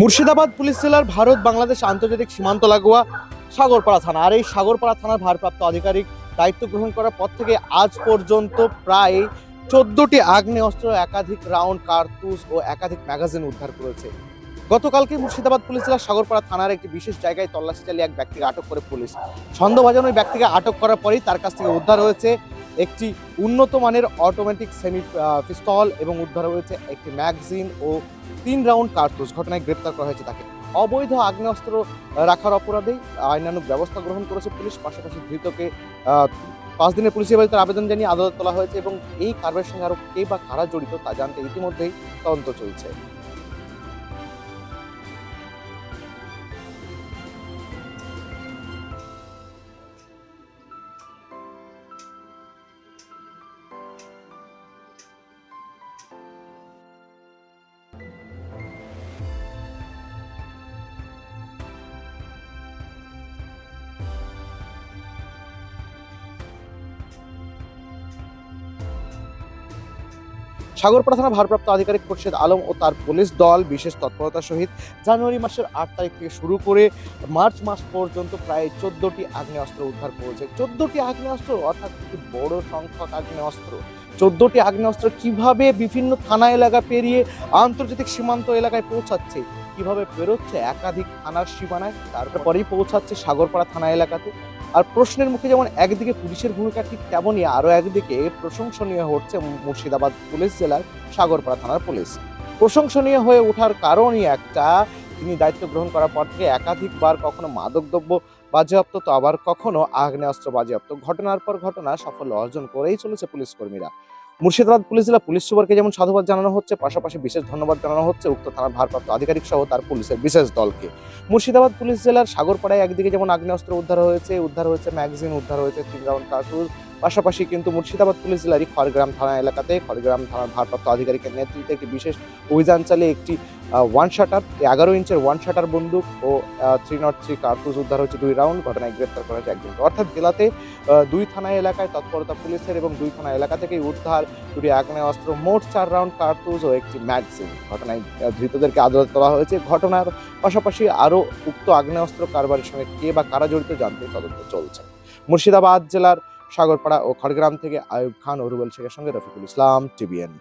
Murshidabad police জেলার ভারত বাংলাদেশ আন্তর্জাতিক সীমান্ত লাগোয়া সাগরপাড়া থানা। আর এই সাগরপাড়া থানার ভারপ্রাপ্ত আধিকারিক দায়িত্ব গ্রহণ করার পর থেকে আজ পর্যন্ত প্রায় চোদ্দটি আগ্নেয়াস্ত্র, একাধিক রাউন্ড কার্তুজ ও একাধিক ম্যাগাজিন উদ্ধার করেছে। গতকালকে মুর্শিদাবাদ পুলিশ জেলার সাগরপাড়া থানার একটি বিশেষ জায়গায় তল্লাশি চালিয়ে এক ব্যক্তিকে আটক করে পুলিশ। সন্দেহভাজন ওই ব্যক্তিকে আটক করার পরেই তার কাছ থেকে উদ্ধার হয়েছে একটি উন্নত মানের অটোমেটিক সেমি পিস্তল এবং উদ্ধার হয়েছে একটি ম্যাগাজিন ও তিন রাউন্ড কার্তুজ ঘটনায় গ্রেপ্তার করা হয়েছে তাকে। অবৈধ আগ্নেয়াস্ত্র রাখার অপরাধেই আইনানুগ ব্যবস্থা গ্রহণ করেছে পুলিশ। পাশাপাশি ধৃতকে পাঁচ দিনের পুলিশ হেফাজতের আবেদন জানিয়ে আদালত তোলা হয়েছে এবং এই কারবারের সঙ্গে আরও কে বা কারা জড়িত তা জানতে ইতিমধ্যেই তদন্ত চলছে। সাগরপাড়া থানা ভারপ্রাপ্ত আধিকারিক খোরশেদ আলম ও তার পুলিশ দল বিশেষ তৎপরতার সহিত জানুয়ারি মাসের আট তারিখ থেকে শুরু করে মার্চ মাস পর্যন্ত প্রায় চোদ্দটি আগ্নেয়াস্ত্র উদ্ধার করেছে। চোদ্দটি আগ্নেয়াস্ত্র অর্থাৎ একটি বড় সংখ্যক আগ্নেয়াস্ত্র। চোদ্দটি আগ্নেয়াস্ত্র কীভাবে বিভিন্ন থানা এলাকা পেরিয়ে আন্তর্জাতিক সীমান্ত এলাকায় পৌঁছাচ্ছে, কীভাবে বেরোচ্ছে একাধিক থানার সীমানায়, তারপরেই পৌঁছাচ্ছে সাগরপাড়া থানা এলাকাতে। আর প্রশ্নের মুখে যেমন একদিকে পুলিশের ভূমিকা ঠিক তেমনই আরও একদিকে প্রশংসনীয় হচ্ছে মুর্শিদাবাদ পুলিশ জেলার সাগরপাড়া থানার পুলিশ। প্রশংসনীয় হয়ে ওঠার কারণই একটা, তিনি দায়িত্ব গ্রহণ করার পর থেকে একাধিকবার কখনো মাদকদ্রব্য বাজেয়াপ্ত, তো আবার কখনো আগ্নেয়াস্ত্র বাজেয়াপ্ত। ঘটনার পর ঘটনা সাফল্য অর্জন করেই চলেছে পুলিশ কর্মীরা। মুর্শিদাবাদ পুলিশ জেলা পুলিশ সুপারকে যেমন সাধুবাদ জানানো হচ্ছে, পাশাপাশি বিশেষ ধন্যবাদ জানানো হচ্ছে উক্ত থানার ভারপ্রাপ্ত আধিকারিক সহ তার পুলিশের বিশেষ দলকে। মুর্শিদাবাদ পুলিশ জেলার সাগরপাড়ায় একদিকে যেমন আগ্নেয়াস্ত্র উদ্ধার হয়েছে উদ্ধার হয়েছে ম্যাগাজিন, উদ্ধার হয়েছে তিন রাউন্ড কার্তুজ পাশাপাশি কিন্তু মুর্শিদাবাদ পুলিশ জেলারই খড়গ্রাম থানা এলাকাতে খড়গ্রাম থানার ভারপ্রাপ্ত আধিকারিকের নেতৃত্বে একটি বিশেষ অভিযান চালিয়ে একটি ওয়ান শাটার এগারো ইঞ্চের ওয়ান শাটার বন্দুক ও থ্রি নট থ্রি কার্তুজ উদ্ধার হয়েছে দুই রাউন্ড ঘটনায় গ্রেপ্তার করা হয়েছে একজনকে। অর্থাৎ জেলাতে দুই থানা এলাকায় তৎপরতা পুলিশের এবং দুই থানা এলাকা থেকেই উদ্ধার, দুটি আগ্নেয়াস্ত্র মোট চার রাউন্ড কার্তুজ ও একটি ম্যাগজিন ঘটনায় ধৃতদেরকে আদালত তোলা হয়েছে। ঘটনার পাশাপাশি আরও উক্ত আগ্নেয়াস্ত্র কারবারের সঙ্গে কে বা কারা জড়িত জানতে তদন্ত চলছে। মুর্শিদাবাদ জেলার সাগরপাড়া ও খড়গ্রাম থেকে আয়ুব খান ও রুবেল শেখের সঙ্গে রফিকুল ইসলাম টিবিএন